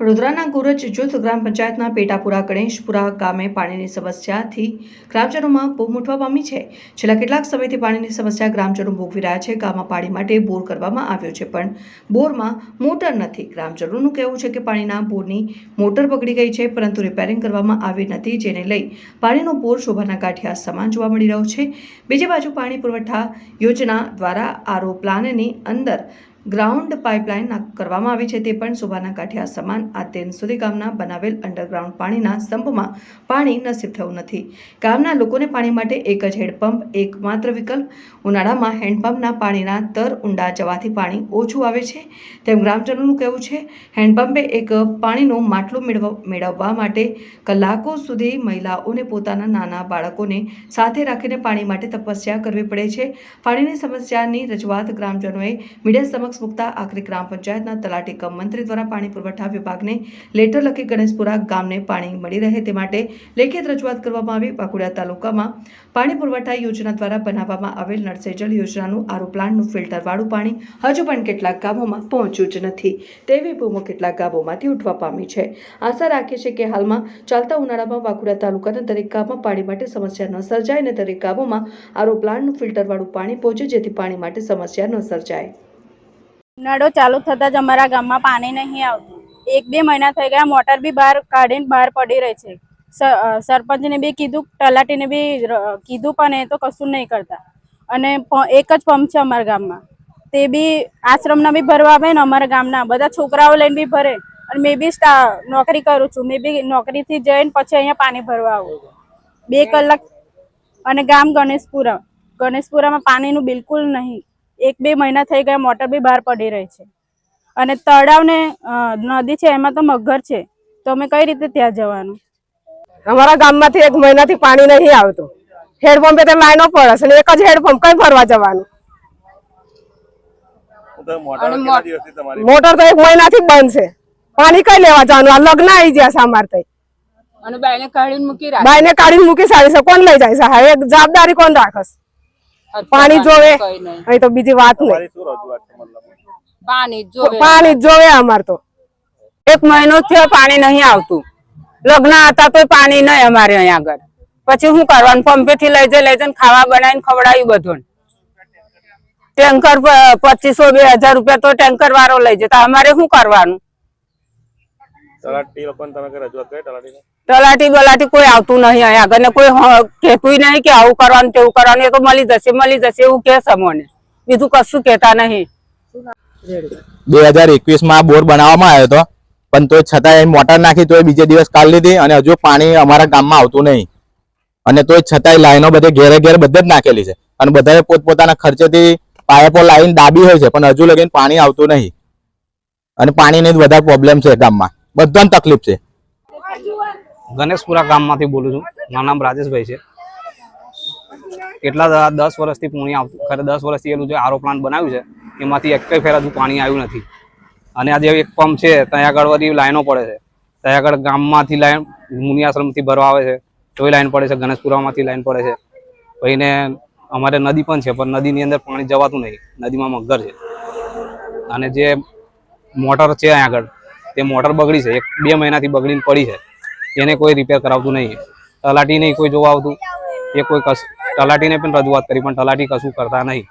વડોદરાના ગુરજ જૂથ ગ્રામ પંચાયતના પેટાપુરા ગણેશપુરા ગામે પાણીની સમસ્યાથી ગ્રામજનોમાં બહુ મૂઠવા પામી છે. છેલ્લા કેટલાક સમયથી પાણીની સમસ્યા ગ્રામજનો ભોગવી રહ્યા છે. ગામમાં પાણી માટે બોર કરવામાં આવ્યો છે, પણ બોરમાં મોટર નથી. ગ્રામજનોનું કહેવું છે કે પાણીના બોરની મોટર બગડી ગઈ છે, પરંતુ રિપેરિંગ કરવામાં આવી નથી, જેને લઈ પાણીનો બોર શોભાના ગાંઠિયા સમાન જોવા મળી રહ્યો છે. બીજી બાજુ પાણી પુરવઠા યોજના દ્વારા આરો પ્લાનની અંદર ગ્રાઉન્ડ પાઇપલાઇન કરવામાં આવી છે તે પણ શોભાના આ સમાન આ તેન સુધી ગામના બનાવેલ અંડરગ્રાઉન્ડ પાણીના સંપમાં પાણી નસીબ થયું નથી. ગામના લોકોને પાણી માટે એક જ હેન્ડપંપ, એકમાત્ર વિકલ્પ ઉનાળામાં હેન્ડપંપના પાણીના તર ઊંડા જવાથી પાણી ઓછું આવે છે. તેમ ગ્રામજનોનું કહેવું છે, હેન્ડપંપે એક પાણીનું માટલું મેળવ, મેળવવા માટે કલાકો સુધી મહિલાઓને પોતાના નાના બાળકોને સાથે રાખીને પાણી માટે તપસ્યા કરવી પડે છે. પાણીની સમસ્યાની રજૂઆત ગ્રામજનોએ મીડિયા સમક્ષ મૂકતા આખરી ગ્રામ પંચાયતના તલાટી કમ મંત્રી દ્વારા પાણી પુરવઠા વિભાગને લેટર લખી ગણેશપુરા ગામને પાણી મળી રહે તે માટે લેખિત રજૂઆત કરવામાં આવી. વાઘોડિયા તાલુકામાં પાણી પુરવઠા યોજના દ્વારા બનાવવામાં આવેલ નળસેજળ યોજનાનું આરો પ્લાન્ટનું ફિલ્ટરવાળું પાણી હજુ પણ કેટલાક ગામોમાં પહોંચ્યું જ નથી. તેવી બૂમો કેટલાક ગામોમાંથી ઉઠવા પામી છે. આશા રાખીએ છીએ કે હાલમાં ચાલતા ઉનાળામાં વાકુડા તાલુકાના દરેક ગામમાં પાણી માટે સમસ્યા ન સર્જાય અને દરેક ગામોમાં આરો પ્લાન્ટનું ફિલ્ટરવાળું પાણી પહોંચે જેથી પાણી માટે સમસ્યા ન સર્જાય. ઉનાળો ચાલુ થતાં જ અમારા ગામમાં પાણી નહીં આવતું. એક બે મહિના થઈ ગયા મોટર બી બહાર કાઢીને બહાર પડી રહી છે. સરપંચને બી કીધું, તલાટીને બી કીધું, પણ એ તો કશું નહીં કરતા. અને એક જ પંપ છે અમારા ગામમાં. તે બી આશ્રમના બી ભરવા આવે ને અમારા ગામના. બધા છોકરાઓ લઈને બી ભરે. અને મેં બી નોકરી કરું છું. મેં બી નોકરીથી જઈને પછી અહીંયા પાણી ભરવા આવું બે કલાક. અને ગામ ગણેશપુરા. ગણેશપુરામાં પાણીનું બિલકુલ નહીં. એક બે મહિના થઈ ગયા મોટર બી બહાર પડી રહી છે. અને તળાવ ને નદી છે એમાં તો મગર છે. તો અમે કઈ રીતે ત્યાં જવાનું? અમારા ગામમાંથી એક મહિનાથી પાણી નહીં આવતું. હેડપંપે તો લાઈનો પડે છે એક જ હેડપંપ કઈ ભરવા જવાનું? મોટર કેટલા દિવસથી તમારી મોટર તો એક મહિનાથી બંધ છે. પાણી કઈ લેવા જવાનું? આ લગ્ન આવી ગયા છે અમારે તઈ અને બાયને કાઢીને મૂકી રાખ. બાઈને કાઢીને મૂકી સારી છે. કોણ લઈ જાય છે? હા એક જવાબદારી કોણ રાખસ પાણી જોવે. નહીં. અહીં તો બીજી વાત નહીં. તમારી શું રજૂઆત છે મતલબ? પાણી જોવે. પાણી જોવે અમાર તો. એક મહિનો થયો પાણી નહીં આવતું. લગ્ન હતા તો પાણી નહીં અમારે અહીંયા આગળ. પછી શું કરવાનું પંપે થી લઈ જઈ લઈ જઈને ખાવા બનાવીને ખવડાવ્યું બધું ટેન્કર પચીસો બે હજાર રૂપિયા તો ટેન્કર વાળો લઈ જતા. અમારે શું કરવાનું? તલાટી લોકોને તમે કઈ રજૂઆત કરી તલાટીને? તલાટી બલાટી કોઈ આવતું નહીં અહીંયા આગળ. ને કોઈ કહેતું નહીં કે આવું કરવાનું તેવું કરવાનું. એ તો મળી જશે મળી જશે એવું કે સમોને બીજું કશું કહેતા નહીં. બે હજાર એકવીસમાં બોર બનાવવામાં આવ્યો હતો. પણ તો છતાં એ મોટર નાખી તોય બીજે દિવસ કાઢી લીધી અને હજુ પાણી અમારા ગામમાં આવતું નહીં. અને તો છતાંય લાઈનો બધે ઘેરે ઘેર બધે જ નાખેલી છે. અને બધાએ પોતપોતાના ખર્ચેથી પાયપો લાઈન દાબી હોય છે પણ હજુ લગીને પાણી આવતું નહીં. અને પાણીની જ વધારે પ્રોબ્લેમ છે ગામમાં. બધાને તકલીફ છે. ગણેશપુરા ગામમાંથી બોલું છું. મારું નામ રાજેશભાઈ છે. કેટલા દસ વર્ષથી પાણી આવતું, ખરે દસ વર્ષથી એનું જે આરો પ્લાન્ટ બનાવ્યું છે, એમાંથી એક ફેર હજુ પાણી આવ્યું નથી. અને આ જે એક પંપ છે, ત્યાં આગળ બધી લાઈનો પડે છે. ત્યાં આગળ ગામમાંથી લાઈન મુનિયાશ્રમથી ભરવા આવે છે, તોય લાઈન પડે છે, ગણેશપુરામાંથી લાઈન પડે છે. પછીને અમારે નદી પણ છે, પણ નદીની અંદર પાણી જવાતું નહીં. નદીમાં મગર છે. અને જે મોટર છે અહીંયા આગળ તે મોટર બગડી છે. એક, બે મહિનાથી બગડીને પડી છે. એને કોઈ રિપેર કરાવતું નહીં. તલાટી નહીં કોઈ જોવા આવતું. એ કોઈ કશ, તલાટીને પણ રજૂઆત કરી, પણ તલાટી કશું કરતા નહીં.